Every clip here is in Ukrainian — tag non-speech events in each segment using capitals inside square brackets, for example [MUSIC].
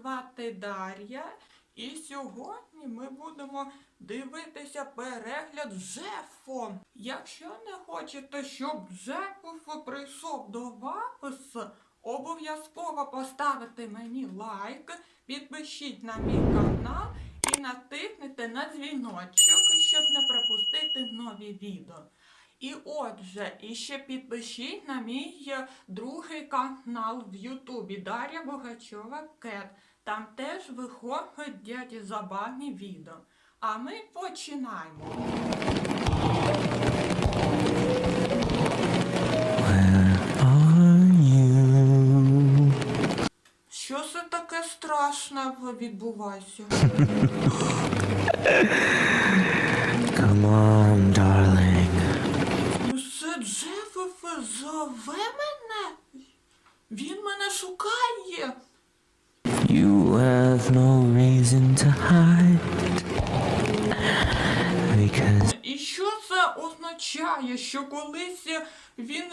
звати Дар'я, і сьогодні ми будемо дивитися перегляд Джефо. Якщо не хочете, щоб Джефо прийшов до вас, обов'язково поставити мені лайк, підпишіть на мій канал і натиснете на дзвіночок, щоб не пропустити нові відео. І отже, і ще підпишіть на мій е, другий канал в Ютубі Дар'я Богачова Кет. Там теж виходять забавні відео. А ми починаємо. Що це таке страшне відбувається? Come on, darling. Це Джефеф зове мене? Він мене шукає. You have no reason to hide. Because І що це означає? Що колись він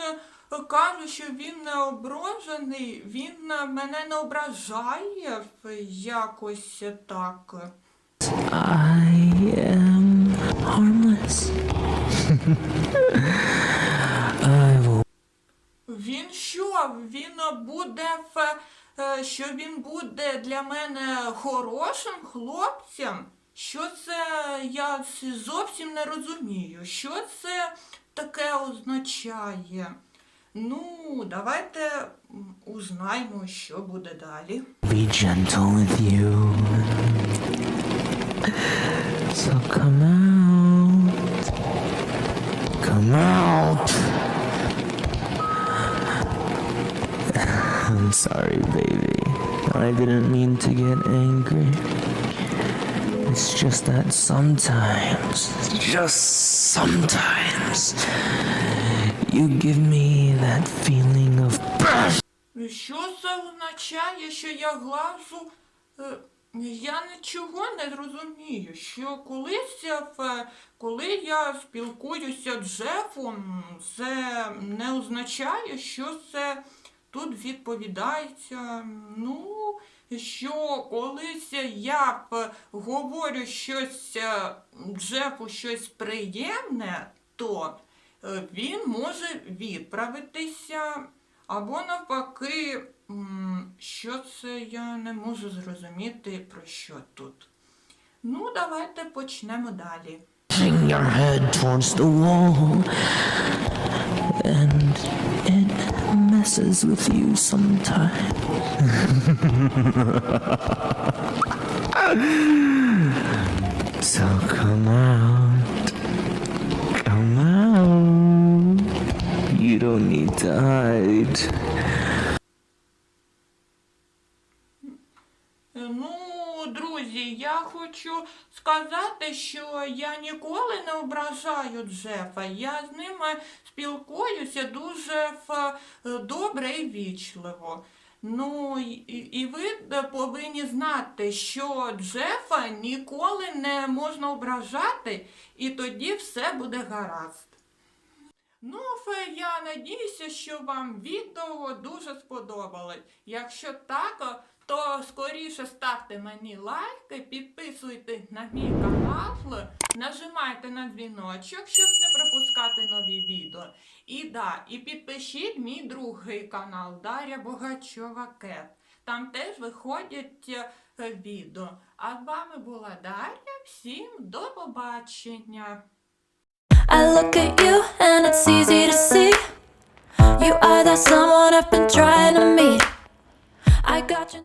каже, що він не ображений, він мене не ображає якось так. I am harmless. [LAUGHS] I? Він буде е, що він буде для мене хорошим хлопцем? Що це я зовсім не розумію. Що це таке означає? Ну, давайте узнаємо, що буде далі. be gentle with you. So come I'm sorry, baby. I didn't mean to get angry. It's just that sometimes, just sometimes, you give me that feeling of Що це означає, що я глажу? Е, Я нічого не розумію, що колись, коли я спілкуюся з Джефом, це не означає, що це тут відповідається. Ну, що колись я б говорю щось е, Джефу щось приємне, то е, він може відправитися. Або навпаки, що це я не можу зрозуміти про що тут. Ну, давайте почнемо далі. your head towards the wall. And it messes with you sometimes. [LAUGHS] so come out. Come out. You don't need to hide. Друзі, я хочу сказати, що я ніколи не ображаю Джефа. Я з ним е, спілкуюся дуже е, добре і вічливо. Ну, і, і ви повинні знати, що Джефа ніколи не можна ображати, і тоді все буде гаразд. Ну, я надіюся, що вам відео дуже сподобалось. Якщо так, то скоріше ставте мені лайки, підписуйтесь на мій канал, нажимайте на дзвіночок, щоб не пропускати нові відео. І да, і підпишіть мій другий канал Дар'я Богачова Кет. Там теж виходять е, відео. А з вами була Дар'я. Всім до побачення! And it's easy to see. You are that someone I've been trying to meet. I got you.